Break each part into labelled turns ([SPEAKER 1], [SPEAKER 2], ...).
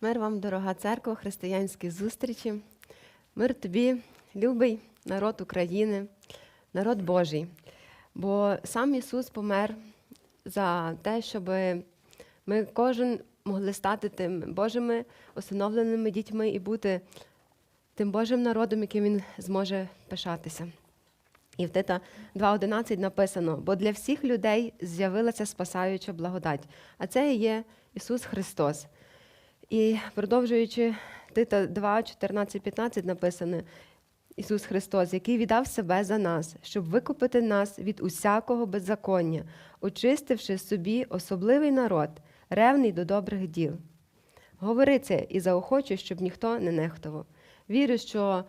[SPEAKER 1] Мир вам, дорога церква, християнські зустрічі. Мир тобі, любий народ України, народ Божий. Бо сам Ісус помер за те, щоб ми кожен могли стати тим Божими усиновленими дітьми і бути тим Божим народом, яким Він зможе пишатися. І в Тита 2.11 написано: бо для всіх людей з'явилася спасаюча благодать, а це і є Ісус Христос. І продовжуючи Тита 2, 14, 15 написано Ісус Христос, який віддав себе за нас, щоб викупити нас від усякого беззаконня, очистивши собі особливий народ, ревний до добрих діл. Говори це і заохочу, щоб ніхто не нехтував. Вірю, що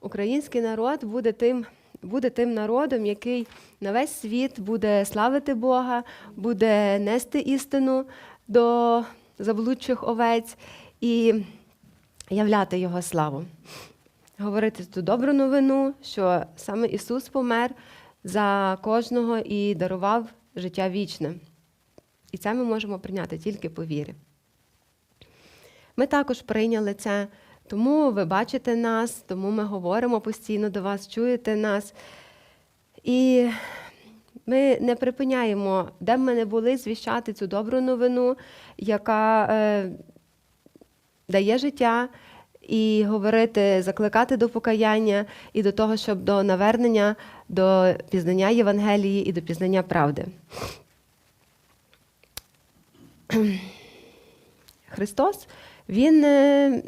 [SPEAKER 1] український народ буде тим, буде тим народом, який на весь світ буде славити Бога, буде нести істину до заблудших овець і являти Його славу. Говорити ту добру новину, що саме Ісус помер за кожного і дарував життя вічне. І це ми можемо прийняти тільки по вірі. Ми також прийняли це, тому ви бачите нас, тому ми говоримо постійно до вас, чуєте нас. І ми не припиняємо, де б ми не були, звіщати цю добру новину, яка е, дає життя, і говорити, закликати до покаяння і до того, щоб до навернення, до пізнання Євангелії і до пізнання правди. Христос, він, е,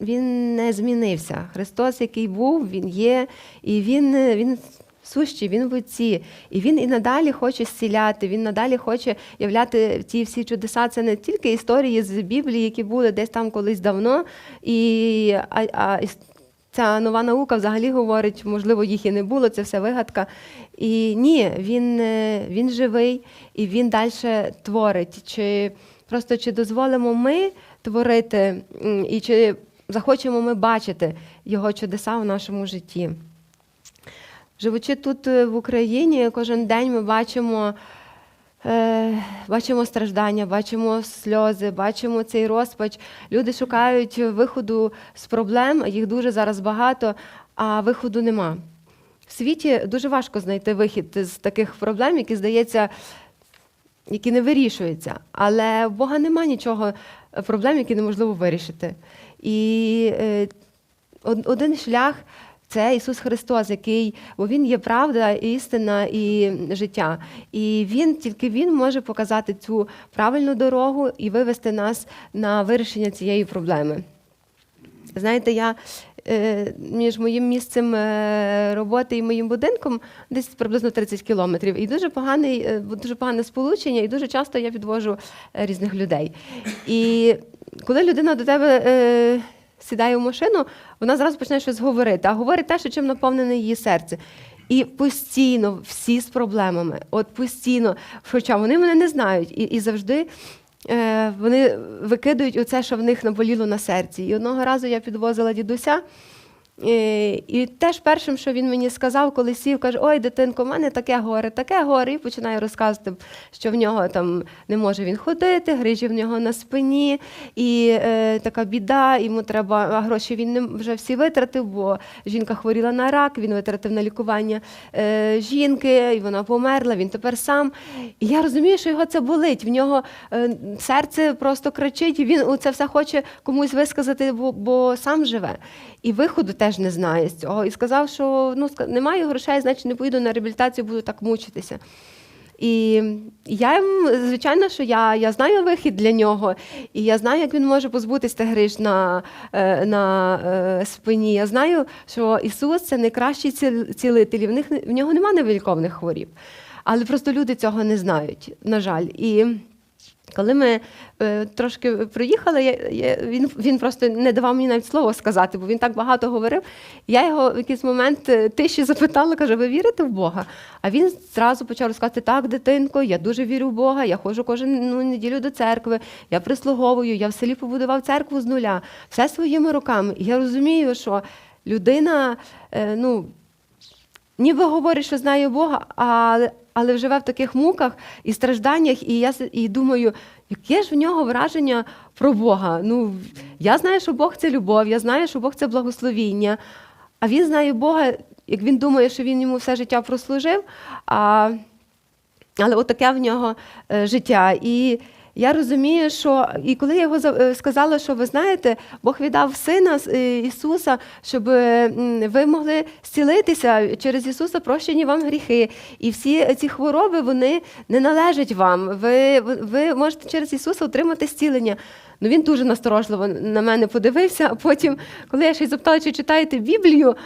[SPEAKER 1] він не змінився. Христос, який був, Він є, і Він, е, він сущий, Він в Отці. І Він і надалі хоче зціляти, Він надалі хоче являти ті всі чудеса. Це не тільки історії з Біблії, які були десь там колись давно. І, а, а, Ця нова наука взагалі говорить, можливо, їх і не було, це все вигадка. І ні, він, е, він живий і він далі творить. Чи просто чи дозволимо ми творити, і чи захочемо ми бачити його чудеса в нашому житті. Живучи тут е, в Україні, кожен день ми бачимо, е, бачимо страждання, бачимо сльози, бачимо цей розпач. Люди шукають виходу з проблем, їх дуже зараз багато, а виходу нема. В світі дуже важко знайти вихід з таких проблем, які, здається, які не вирішуються. Але в Бога нема нічого е, проблем, які неможливо вирішити. І один шлях це Ісус Христос, який, бо Він є правда, істина і життя. І Він тільки Він може показати цю правильну дорогу і вивести нас на вирішення цієї проблеми. Знаєте, я е, між моїм місцем е, роботи і моїм будинком десь приблизно 30 кілометрів. І дуже поганий, е, дуже погане сполучення, і дуже часто я підвожу різних людей. І коли людина до тебе сідає в машину, вона зразу починає щось говорити, а говорить те, що чим наповнене її серце. І постійно всі з проблемами, от постійно, хоча вони мене не знають, і, і завжди е, вони викидують оце, що в них наболіло на серці. І одного разу я підвозила дідуся. І теж першим, що він мені сказав, коли сів, каже: Ой, дитинко, в мене таке горе, таке горе, і починає розказувати, що в нього там не може він ходити, грижі в нього на спині, і е, така біда, йому треба, а гроші він не вже всі витратив, бо жінка хворіла на рак, він витратив на лікування е, жінки, і вона померла, він тепер сам. І я розумію, що його це болить. В нього е, серце просто кричить, і він це все хоче комусь висказати, бо, бо сам живе. І виходу теж не знає з цього. І сказав, що ну, немає грошей, значить не поїду на реабілітацію, буду так мучитися. І я звичайно, що я, я знаю вихід для нього, і я знаю, як він може позбутися гриж на, е, на е, спині. Я знаю, що Ісус це найкращий цілитель, в, них, в нього немає невиліковних хворіб. Але просто люди цього не знають, на жаль. І коли ми е, трошки проїхали, я, я, він, він просто не давав мені навіть слово сказати, бо він так багато говорив. Я його в якийсь момент е, тиші запитала, каже, ви вірите в Бога? А він зразу почав розказати, так, дитинко, я дуже вірю в Бога, я ходжу кожну неділю до церкви, я прислуговую, я в селі побудував церкву з нуля, все своїми руками. І я розумію, що людина, е, ну, ніби говорить, що знає Бога, але, але живе в таких муках і стражданнях, і я і думаю, яке ж в нього враження про Бога? Ну, я знаю, що Бог це любов, я знаю, що Бог це благословіння. А він знає Бога, як він думає, що він йому все життя прослужив. А, але отаке в нього е, життя. І я розумію, що і коли я його е, сказала, що ви знаєте, Бог віддав сина е, Ісуса, щоб е, ви могли зцілитися через Ісуса прощені вам гріхи. І всі ці хвороби вони не належать вам. Ви- ви можете через Ісуса отримати зцілення. Ну він дуже насторожливо на мене подивився. А потім, коли я ще й запитала, чи читаєте Біблію,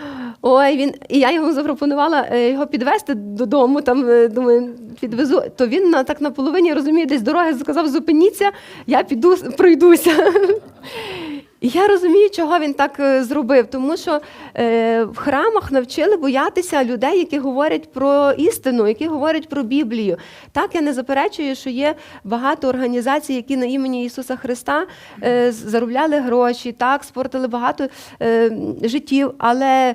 [SPEAKER 1] ой, він і я йому запропонувала е, його підвезти додому. Там е, думаю, підвезу. То він на так на половині розуміє, десь дороги сказав, зупиніться, я піду пройдуся. І я розумію, чого він так е, зробив, тому що е, в храмах навчили боятися людей, які говорять про істину, які говорять про Біблію. Так, я не заперечую, що є багато організацій, які на імені Ісуса Христа е, заробляли гроші, так, спортили багато е, життів, але.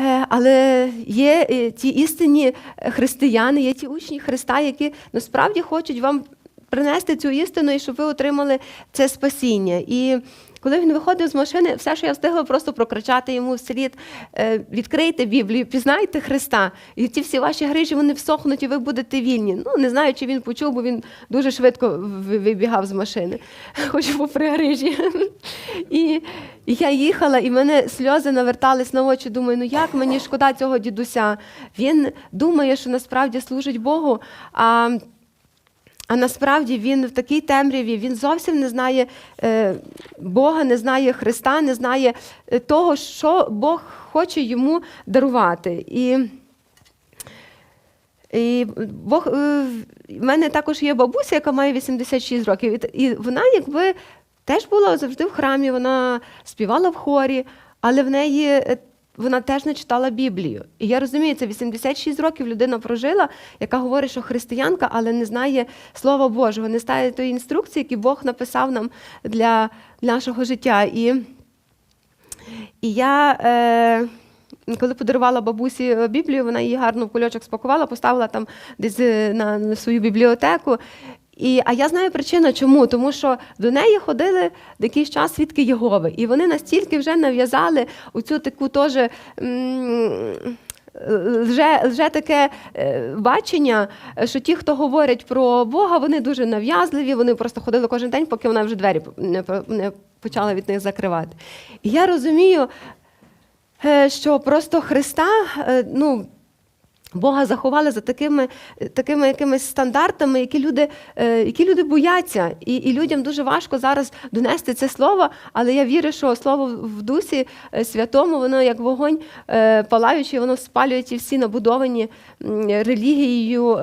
[SPEAKER 1] Е, Але є е, ті істинні християни, є ті учні Христа, які насправді хочуть вам принести цю істину і щоб ви отримали це спасіння. І коли він виходив з машини, все, що я встигла просто прокричати йому вслід, е, відкрийте Біблію, пізнайте Христа. І ті всі ваші грижі вони всохнуть, і ви будете вільні. Ну, не знаю, чи він почув, бо він дуже швидко вибігав з машини, хоч попри грижі. І я їхала, і мене сльози навертались на очі. Думаю, ну як мені шкода цього дідуся. Він думає, що насправді служить Богу. А а насправді він в такій темряві, він зовсім не знає е, Бога, не знає Христа, не знає е, того, що Бог хоче йому дарувати. І, і Бог, е, в мене також є бабуся, яка має 86 років, і, і вона якби теж була завжди в храмі, вона співала в хорі, але в неї. Вона теж не читала Біблію. І я розумію, це 86 років людина прожила, яка говорить, що християнка, але не знає Слова Божого, не знає тої інструкції, які Бог написав нам для нашого життя. І, і я, е, коли подарувала бабусі е, Біблію, вона її гарно в кульочок спакувала, поставила там десь е, на свою бібліотеку. І, а я знаю причину, чому, тому що до неї ходили якийсь час свідки Єгови, і вони настільки вже нав'язали оцю таку теж. м, Лже, лже таке е, бачення, що ті, хто говорять про Бога, вони дуже нав'язливі, вони просто ходили кожен день, поки вона вже двері не, не почала від них закривати. І я розумію, е, що просто Христа, е, ну. Бога заховали за такими, такими якимись стандартами, які люди, е, які люди бояться. І, і людям дуже важко зараз донести це слово, але я вірю, що слово в дусі е, святому, воно як вогонь е, палаючий, воно спалює ті всі набудовані релігією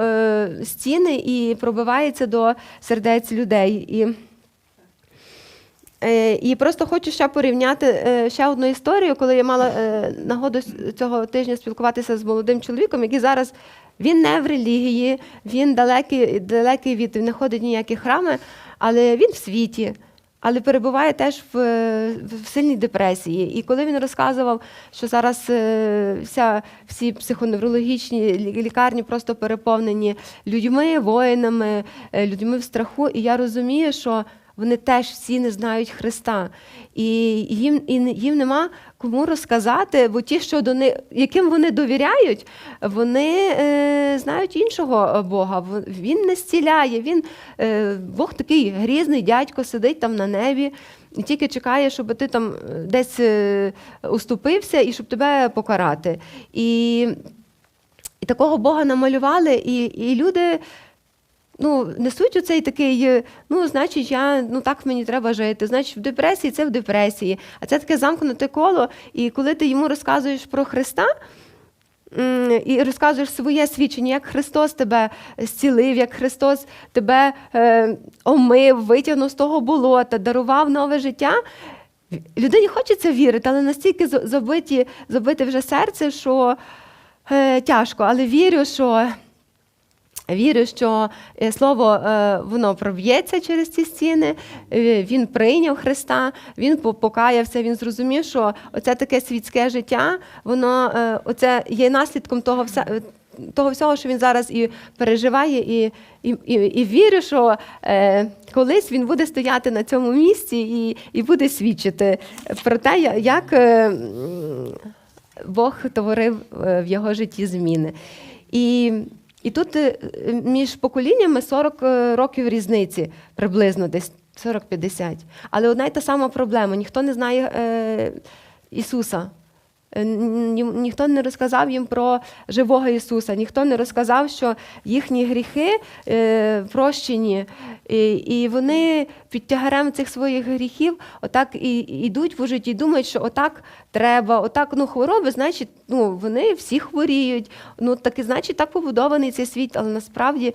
[SPEAKER 1] стіни і пробивається до сердець людей. І, І просто хочу ще порівняти е, ще одну історію, коли я мала е, нагоду цього тижня спілкуватися з молодим чоловіком, який зараз він не в релігії, він далекий, далекий від не ходить ніякі храми, але він в світі. Але перебуває теж в, в сильній депресії. І коли він розказував, що зараз е, вся, всі психоневрологічні лікарні просто переповнені людьми, воїнами, е, людьми в страху, і я розумію, що вони теж всі не знають Христа. І їм, і їм нема кому розказати, бо ті, що до них, яким вони довіряють, вони е, знають іншого е, Бога. Він не зціляє, він, е, Бог такий грізний дядько сидить там на небі. І тільки чекає, щоб ти там е, десь е, уступився і щоб тебе покарати. І, і такого Бога намалювали, і, і люди ну, несуть оцей такий, е, ну, значить, я, ну так мені треба жити. Значить, в депресії це в депресії. А це таке замкнуте коло. І коли ти йому розказуєш про Христа, і розказуєш своє свідчення, як Христос тебе зцілив, як Христос тебе е, омив, витягнув з того болота, дарував нове життя. Людині хочеться вірити, але настільки забиті, забите вже серце, що е, тяжко. Але вірю, що Вірю, що е, слово е, воно проб'ється через ці стіни. е, Він прийняв Христа, він по- покаявся, він зрозумів, що оце таке світське життя, воно оце є наслідком того вся- того всього, що він зараз і переживає, і, і, і, і вірю, що е, колись він буде стояти на цьому місці і, і буде свідчити про те, як е, Бог творив в його житті зміни. І, і тут е, між поколіннями 40 років різниці, приблизно десь 40-50. Але одна й та сама проблема: ніхто не знає е, Ісуса. Е, ні- Ніхто не розказав їм про живого Ісуса, ніхто не розказав, що їхні гріхи е, прощені, і, вони під тягарем цих своїх гріхів отак і йдуть в житті, і думають, що отак треба, отак ну, хвороби, значить, ну, вони всі хворіють. Ну, так і значить, так побудований цей світ, але насправді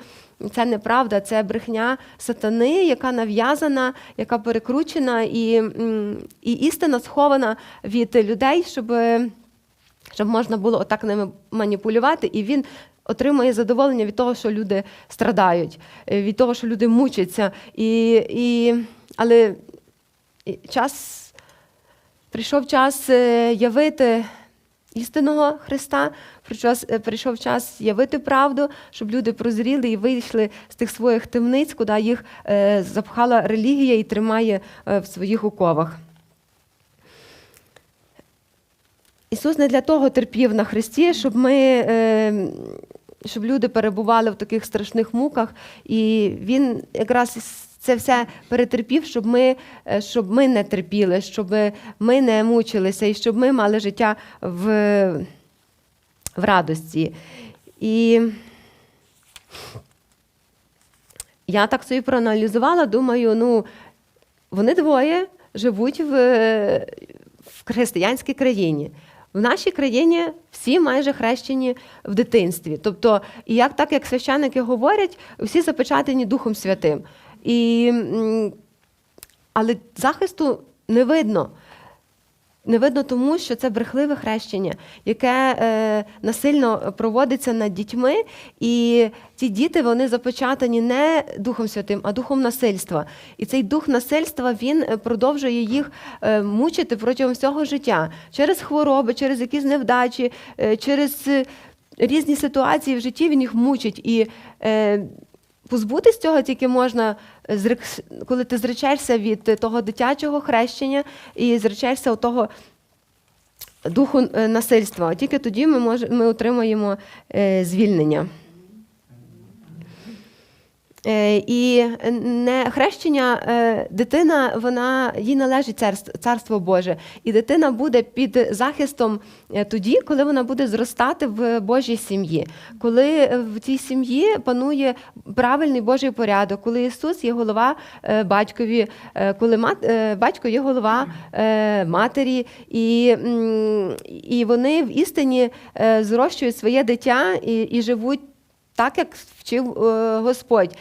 [SPEAKER 1] це неправда, це брехня сатани, яка нав'язана, яка перекручена, і, і істина схована від людей, щоб, щоб можна було отак ними маніпулювати, і він отримує задоволення від того, що люди страдають, е, від того, що люди мучаться. І, і, але час прийшов час е, явити істинного Христа, прийшов, е, прийшов час явити правду, щоб люди прозріли і вийшли з тих своїх темниць, куди їх е, запхала релігія і тримає е, в своїх оковах. Ісус не для того терпів на Христі, щоб ми. Щоб люди перебували в таких страшних муках, і він якраз це все перетерпів, щоб ми, е, щоб ми не терпіли, щоб ми не мучилися, і щоб ми мали життя в, в радості. І я так собі проаналізувала, думаю, ну, вони двоє живуть в, в християнській країні. В нашій країні всі майже хрещені в дитинстві. Тобто, і як так, як священники говорять, всі запечатані Духом Святим. І, але захисту не видно. Не видно тому, що це брехливе хрещення, яке е, насильно проводиться над дітьми, і ці діти вони запечатані не Духом Святим, а духом насильства. І цей дух насильства він е, продовжує їх е, мучити протягом всього життя через хвороби, через якісь невдачі, е, через е, різні ситуації в житті він їх мучить. І е, позбутись цього тільки можна, е, коли ти зречешся від того дитячого хрещення і зречешся того духу е, насильства. Тільки тоді ми, мож, ми отримаємо е, звільнення. Е, І не хрещення е, дитина, вона їй належить царство, Боже, і дитина буде під захистом е, тоді, коли вона буде зростати в Божій сім'ї, коли в цій сім'ї панує правильний Божий порядок, коли Ісус є голова батькові, коли мат, батько є голова матері, і, і вони в істині зрощують своє дитя і, і живуть так, як вчив е, Господь.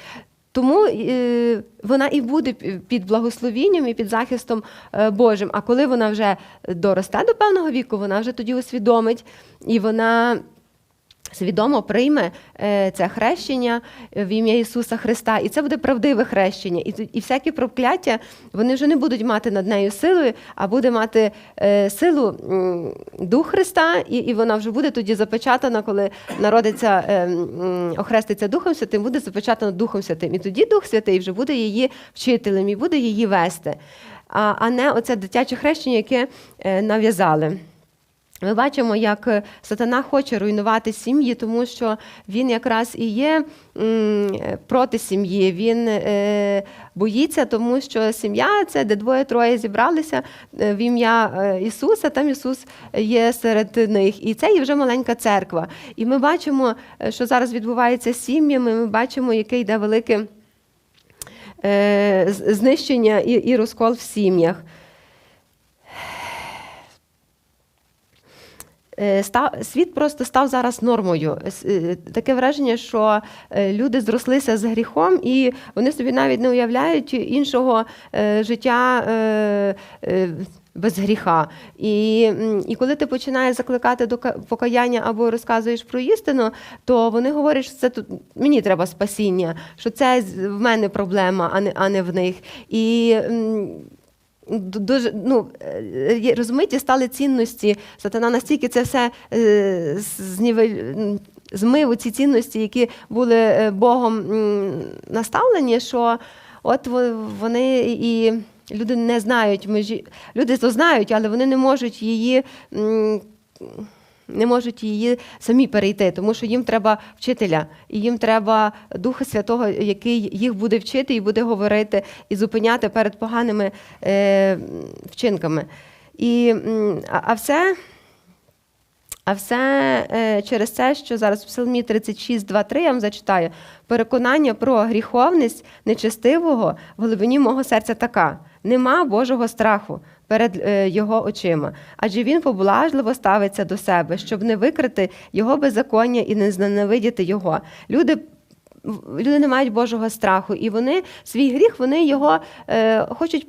[SPEAKER 1] Тому е, вона і буде під благословінням і під захистом е, Божим. А коли вона вже доросте до певного віку, вона вже тоді усвідомить і вона. Свідомо прийме е, це хрещення в ім'я Ісуса Христа, і це буде правдиве хрещення. І, і всякі прокляття вони вже не будуть мати над нею сили, а буде мати е, силу Дух Христа, і, і вона вже буде тоді запечатана, коли народиться, е, охреститься Духом Святим, буде запечатана Духом Святим. І тоді Дух Святий вже буде її вчителем і буде її вести, а, а не оце дитяче хрещення, яке нав'язали. Ми бачимо, як е, сатана хоче руйнувати сім'ї, тому що він якраз і є е, проти сім'ї. Він е, боїться, тому що сім'я це де двоє-троє зібралися в ім'я Ісуса. Там Ісус є серед них. І це є вже маленька церква. І ми бачимо, що зараз відбувається з сім'ями. Ми бачимо, яке йде велике знищення і розкол в сім'ях. Е, Став, світ просто став зараз нормою. Е, Таке враження, що е, люди зрослися з гріхом, і вони собі навіть не уявляють іншого е, життя. е, е, Без гріха. І, і коли ти починаєш закликати до покаяння або розказуєш про істину, то вони говорять, що це тут мені треба спасіння, що це в мене проблема, а не, а не в них. І дуже ну, е, розмиті стали цінності. Сатана настільки це все е, знівель- змив змив ці цінності, які були е, Богом наставлені, що от вони і люди не знають межі. Люди то знають, але вони не можуть її. Не можуть її самі перейти, тому що їм треба вчителя, і їм треба Духа Святого, який їх буде вчити і буде говорити і зупиняти перед поганими е, вчинками. І, а, все а все е, через це, що зараз в Псалмі 36, 2, 3 я вам зачитаю. Переконання про гріховність нечестивого в глибині мого серця така: нема Божого страху перед е, його очима, адже він поблажливо ставиться до себе, щоб не викрити його беззаконня і не зненавидіти його. Люди. Люди не мають Божого страху, і вони свій гріх, вони його е, хочуть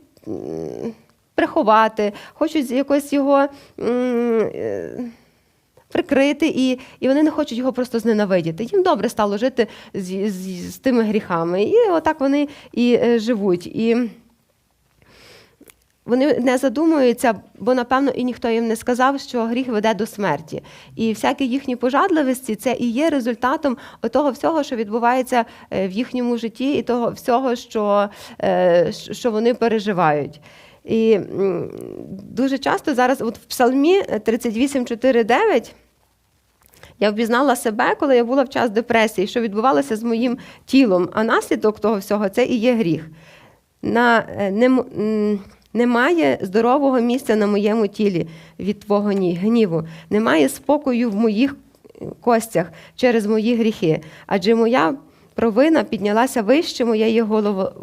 [SPEAKER 1] приховати, хочуть якось його. е, прикрити, і, і вони не хочуть його просто зненавидіти. Їм добре стало жити з, з, з тими гріхами. І отак вони і е, живуть. І вони не задумуються, бо напевно і ніхто їм не сказав, що гріх веде до смерті. І всякі їхні пожадливості це і є результатом того всього, що відбувається е, в їхньому житті, і того всього, що, е, що вони переживають. І дуже часто зараз, от в Псалмі 38.4.9, я впізнала себе, коли я була в час депресії, що відбувалося з моїм тілом, а наслідок того всього це і є гріх. На, е, не, немає здорового місця на моєму тілі від твого ні- гніву, немає спокою в моїх костях через мої гріхи, адже моя провина піднялася вище моєї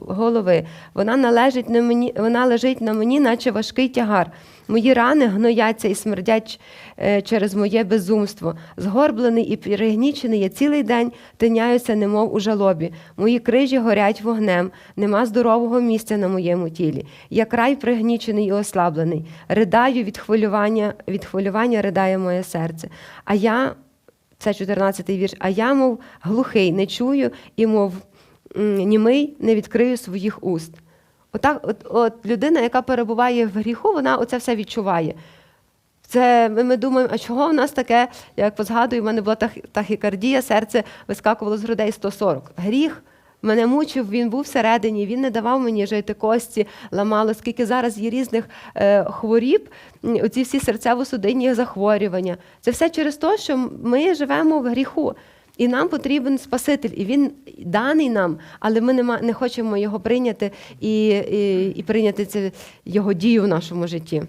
[SPEAKER 1] голови. Вона належить на мені, вона лежить на мені, наче важкий тягар. Мої рани гнояться і смердять е, через моє безумство. Згорблений і перегнічений я цілий день тиняюся, немов у жалобі. Мої крижі горять вогнем, нема здорового місця на моєму тілі. Я край пригнічений і ослаблений. Ридаю від хвилювання, від хвилювання ридає моє серце. А я це 14-й вірш. А я, мов глухий, не чую і, мов німий, не відкрию своїх уст. Отак, от, от людина, яка перебуває в гріху, вона оце все відчуває. Це ми, ми думаємо, а чого в нас таке, як позгадую, в мене була тах, тахікардія, серце вискакувало з грудей 140. Гріх мене мучив, він був всередині, він не давав мені жити кості, ламало, скільки зараз є різних е, хворіб, оці всі серцево-судинні захворювання. Це все через те, що ми живемо в гріху. І нам потрібен Спаситель, і він даний нам, але ми нема, не хочемо його прийняти і, і, і прийняти це, його дію в нашому житті.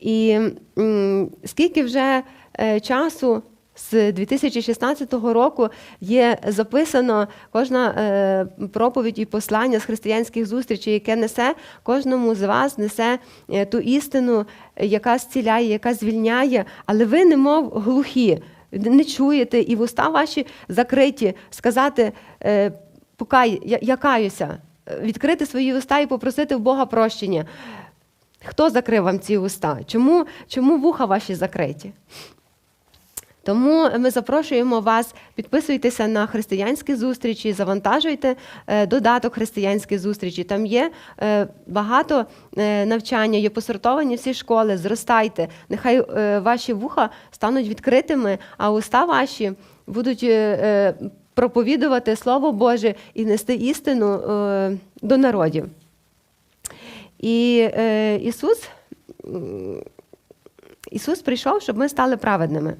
[SPEAKER 1] І м, скільки вже е, часу з 2016 року є записано кожна е, проповідь і послання з християнських зустрічей, яке несе кожному з вас несе е, ту істину, яка зціляє, яка звільняє, але ви немов глухі, не чуєте, і вуста ваші закриті, сказати е, покай, я, я каюся, відкрити свої уста і попросити в Бога прощення. Хто закрив вам ці уста? Чому, чому вуха ваші закриті? Тому ми запрошуємо вас, підписуйтеся на християнські зустрічі, завантажуйте е, додаток християнські зустрічі. Там є е, багато е, навчання, є посортовані всі школи. Зростайте. Нехай ваші вуха стануть відкритими, а уста ваші будуть проповідувати Слово Боже і нести істину е, до народів. І е, Ісус, Ісус прийшов, щоб ми стали праведними.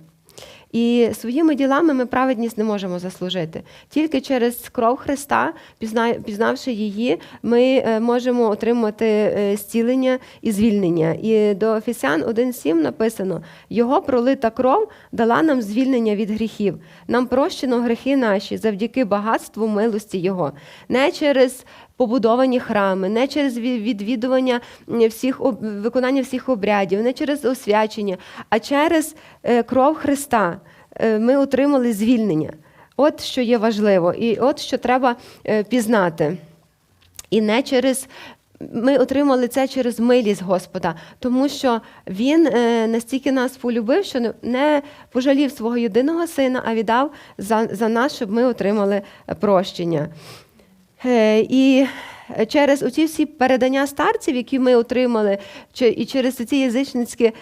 [SPEAKER 1] І своїми ділами ми праведність не можемо заслужити. Тільки через кров Христа, пізнавши її, ми е, можемо отримати е, зцілення і звільнення. І до Офісян 1.7 написано: Його пролита кров дала нам звільнення від гріхів. Нам прощено гріхи наші завдяки багатству милості Його. Не через побудовані храми, не через відвідування всіх виконання всіх обрядів, не через освячення, а через е, кров Христа е, ми отримали звільнення. От що є важливо, і от що треба е, пізнати. І не через. Ми отримали це через милість Господа, тому що Він настільки нас полюбив, що не- пожалів свого єдиного сина, а віддав за, за нас, щоб ми отримали прощення. Е, І через оці всі передання старців, які ми отримали, і через ці язичницькі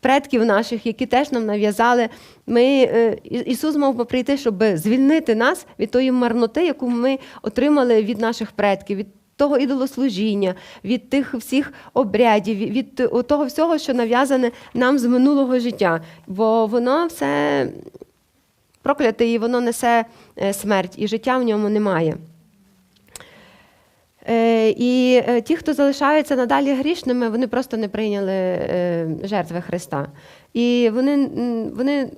[SPEAKER 1] предків наших, які теж нам нав'язали. Ми, е, Ісус мав би прийти, щоб звільнити нас від тої марноти, яку ми отримали від наших предків. від того ідолослужіння, від тих всіх обрядів, від того всього, що нав'язане нам з минулого життя. Бо воно все прокляте і воно несе е, смерть, і життя в ньому немає. Е, І е, ті, хто залишаються надалі грішними, вони просто не прийняли жертви Христа. І вони, вони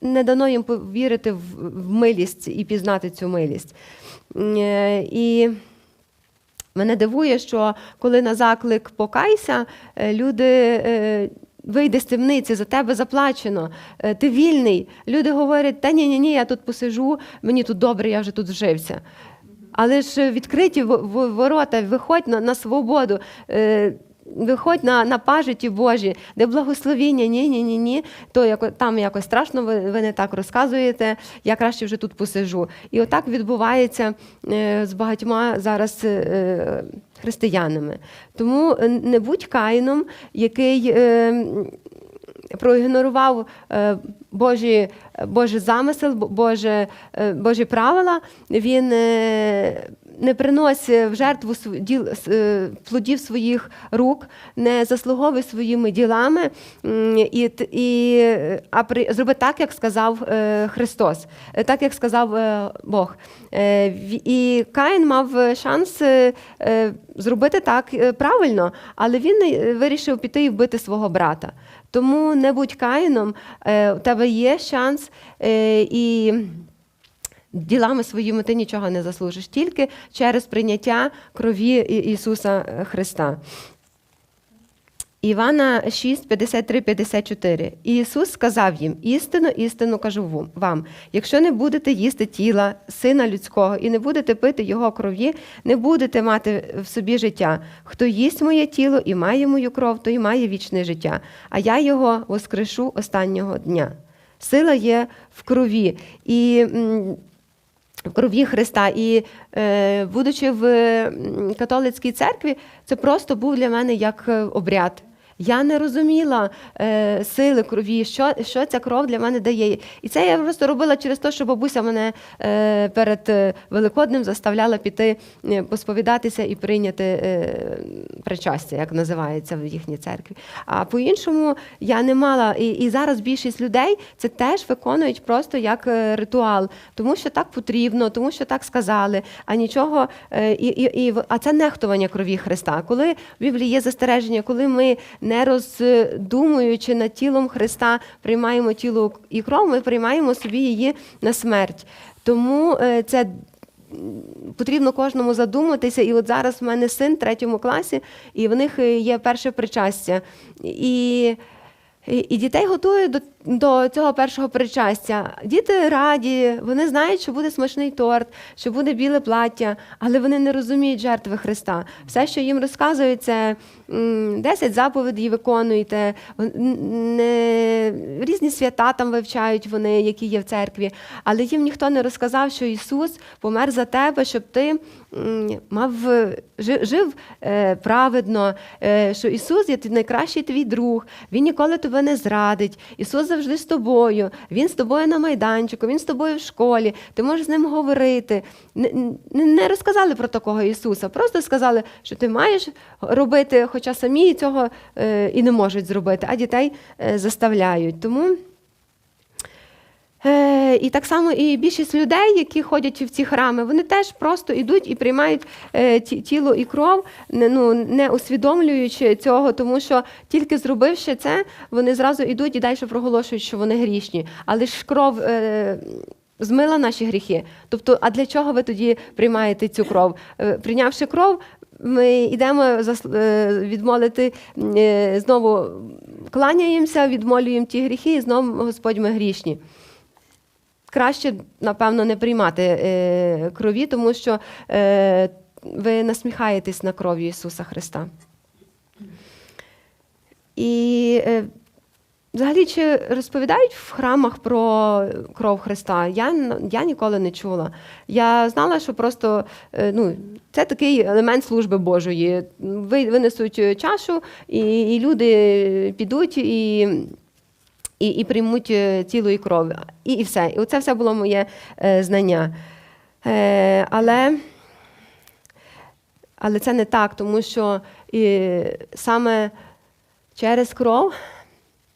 [SPEAKER 1] не дано їм повірити в милість і пізнати цю милість. І мене дивує, що коли на заклик покайся, люди. Вийди з темниці, за тебе заплачено, е, ти вільний. Люди говорять, та ні, ні, ні, я тут посижу, мені тут добре, я вже тут вжився. Але ж відкриті ворота, виходь на, на свободу, е, виходь на, на пажиті Божі, де благословіння, ні, ні, ні, ні. То яко, там якось страшно, ви, ви не так розказуєте, я краще вже тут посижу. І отак відбувається е, з багатьма зараз е, християнами. Тому е, не будь каїном, який. Е, проігнорував е, Божі, Божий замисел, Боже, е, Божі правила, він е, не приносить в жертву е, плодів своїх рук, не заслуговує своїми ділами, і, і, а при, зробить так, як сказав е, Христос, е, так, як сказав Бог. І Каїн мав шанс зробити так правильно, але він вирішив піти і вбити свого брата. Тому не будь каїном, у тебе є шанс, і ділами своїми ти нічого не заслужиш, тільки через прийняття крові Ісуса Христа. Івана 6, 53, 54. І Ісус сказав їм: істину, істину кажу вам. Якщо не будете їсти тіла сина людського і не будете пити його крові, не будете мати в собі життя. Хто їсть моє тіло і має мою кров, той має вічне життя, а я його воскрешу останнього дня. Сила є в крові. І крові Христа. І е, будучи в католицькій церкві, це просто був для мене як е, обряд. Я не розуміла е, сили крові, що, що ця кров для мене дає. І це я просто робила через те, що бабуся мене е, перед е, Великоднем заставляла піти е, посповідатися і прийняти е, причастя, як називається в їхній церкві. А по-іншому я не мала. І, і зараз більшість людей це теж виконують просто як е, ритуал, тому що так потрібно, тому що так сказали, а нічого. е, І, і, і, а це нехтування крові Христа. Коли в Біблії є застереження, коли ми не роздумуючи над тілом Христа, приймаємо тіло і кров, ми приймаємо собі її на смерть. Тому е, це потрібно кожному задуматися. І от зараз в мене син в третьому класі, і в них е, є перше причастя. І і і дітей готують до, до цього першого причастя. Діти раді, вони знають, що буде смачний торт, що буде біле плаття, але вони не розуміють жертви Христа. Все, що їм розказують, це м, 10 заповідей виконуєте, різні свята там вивчають вони, які є в церкві. Але їм ніхто не розказав, що Ісус помер за тебе, щоб ти мав жив е, праведно, е, що Ісус є найкращий твій друг, Він ніколи тебе не зрадить. Ісус завжди з тобою. Він з тобою на майданчику, Він з тобою в школі. Ти можеш з ним говорити. Не, розказали про такого Ісуса, просто сказали, що ти маєш робити, хоча самі цього е, і не можуть зробити, а дітей е, заставляють. Тому. Е, І так само і більшість людей, які ходять в ці храми, вони теж просто йдуть і приймають е, тіло і кров, ну, не усвідомлюючи цього, тому що тільки зробивши це, вони зразу йдуть і далі проголошують, що вони грішні. Але ж кров. Е, Змила наші гріхи. Тобто, а для чого ви тоді приймаєте цю кров? Прийнявши кров, ми йдемо відмолити знову кланяємося, відмолюємо ті гріхи, і знову Господь ми грішні краще, напевно, не приймати е, крові, тому що е, ви насміхаєтесь на кров'ю Ісуса Христа. І е, взагалі, чи розповідають в храмах про кров Христа? Я, я ніколи не чула. Я знала, що просто ну, це такий елемент служби Божої. Винесуть чашу, і, і люди підуть і і, і приймуть е, тіло і кров. І, і все. І оце все було моє е, знання. Е, але, але це не так, тому що і, саме через кров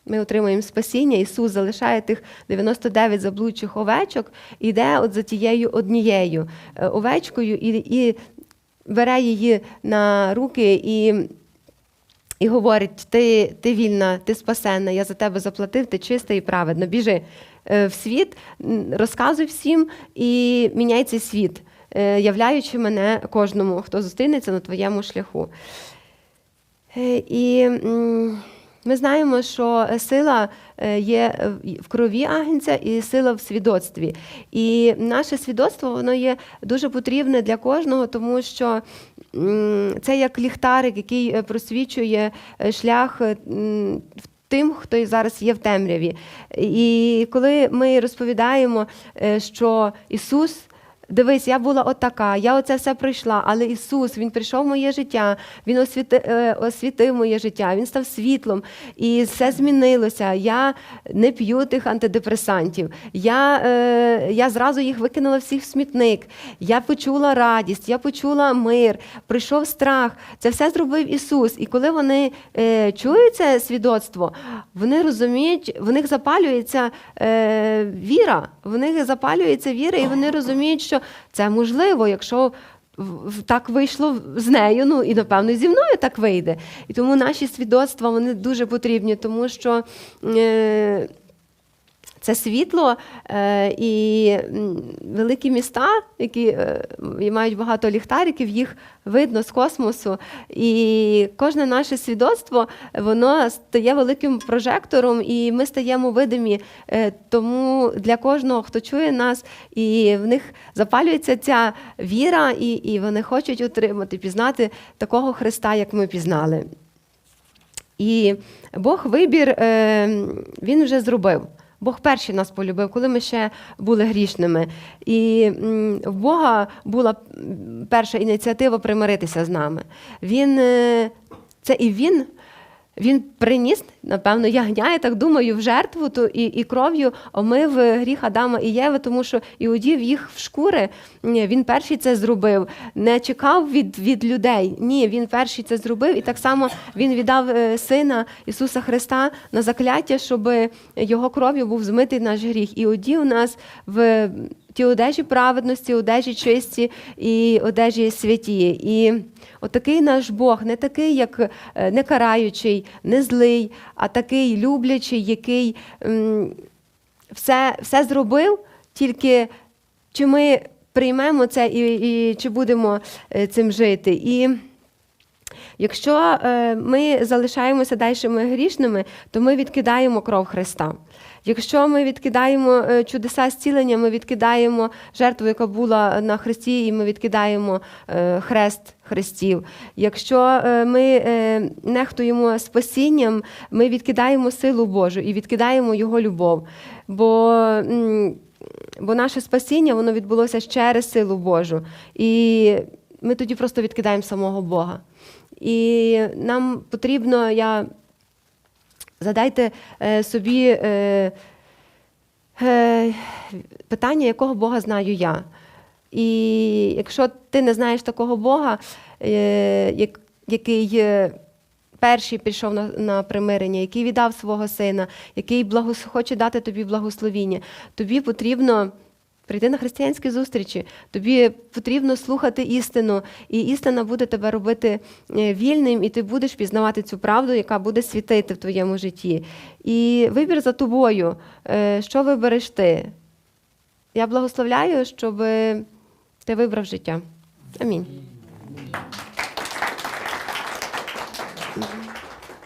[SPEAKER 1] ми отримуємо спасіння. Ісус залишає тих 99 заблудших овечок, і йде от за тією однією е, овечкою і, і бере її на руки і. І говорить: ти, ти вільна, ти спасенна, я за тебе заплатив, ти чиста і праведна. Біжи е, в світ, розказуй всім і міняй цей світ, е, являючи мене кожному, хто зустрінеться на твоєму шляху. Е, І ми знаємо, що сила є в крові агнця і сила в свідоцтві. І наше свідоцтво воно є дуже потрібне для кожного, тому що це як ліхтарик, який е, просвічує е, шлях е, тим, хто зараз є в темряві. І коли ми розповідаємо, що Ісус. Дивись, я була отака, я оце все пройшла, але Ісус, Він прийшов в моє життя, Він освіти, е, освітив моє життя, Він став світлом, і все змінилося. Я не п'ю тих антидепресантів. Я, е, я зразу їх викинула всіх в смітник. Я почула радість, я почула мир, прийшов страх. Це все зробив Ісус. І коли вони е, чують це свідоцтво, вони розуміють, в них запалюється е, віра, в них запалюється віра, і вони розуміють, що це можливо, якщо так вийшло з нею, ну і напевно зі мною так вийде. І тому наші свідоцтва вони дуже потрібні, тому що. Е, це світло е, і великі міста, які е, мають багато ліхтариків, їх видно з космосу. І кожне наше свідоцтво воно стає великим прожектором, і ми стаємо видимі. Е, тому для кожного, хто чує нас, і в них запалюється ця віра, і, і вони хочуть отримати, пізнати такого Христа, як ми пізнали. І Бог вибір е, він вже зробив. Бог перший нас полюбив, коли ми ще були грішними. І в Бога була перша ініціатива примиритися з нами. Він е, це і він. Він приніс, напевно, ягня, я так думаю, в жертву ту і, і кров'ю омив гріх Адама і Єви, тому що і одів їх в шкури. Він перший це зробив, не чекав від, від людей. Ні, він перший це зробив, і так само він віддав е, сина Ісуса Христа на закляття, щоб його кров'ю був змитий наш гріх, і одів нас в ті одежі праведності, одежі чисті і одежі святі. І отакий наш Бог, не такий, як е, не караючий, не злий, а такий люблячий, який все, все зробив, тільки чи ми приймемо це і, і чи будемо е, цим жити. І Якщо е, ми залишаємося дальшими грішними, то ми відкидаємо кров Христа. Якщо ми відкидаємо е, чудеса зцілення, ми відкидаємо жертву, яка була на Христі, і ми відкидаємо е, хрест Христів. Якщо е, ми нехтуємо спасінням, ми відкидаємо силу Божу і відкидаємо Його любов. Бо Бо наше спасіння воно відбулося через силу Божу. І ми тоді просто відкидаємо самого Бога. І нам потрібно, я задайте е, собі е, е, питання, якого Бога знаю я. І якщо ти не знаєш такого Бога, як, який перший пішов на, на примирення, який віддав свого сина, який благос, хоче дати тобі благословіння, тобі потрібно прийти на християнські зустрічі, тобі потрібно слухати істину, і істина буде тебе робити е, вільним, і ти будеш пізнавати цю правду, яка буде світити в твоєму житті. І вибір за тобою, Е, що вибереш ти. Я благословляю, щоб ти вибрав життя. Амінь.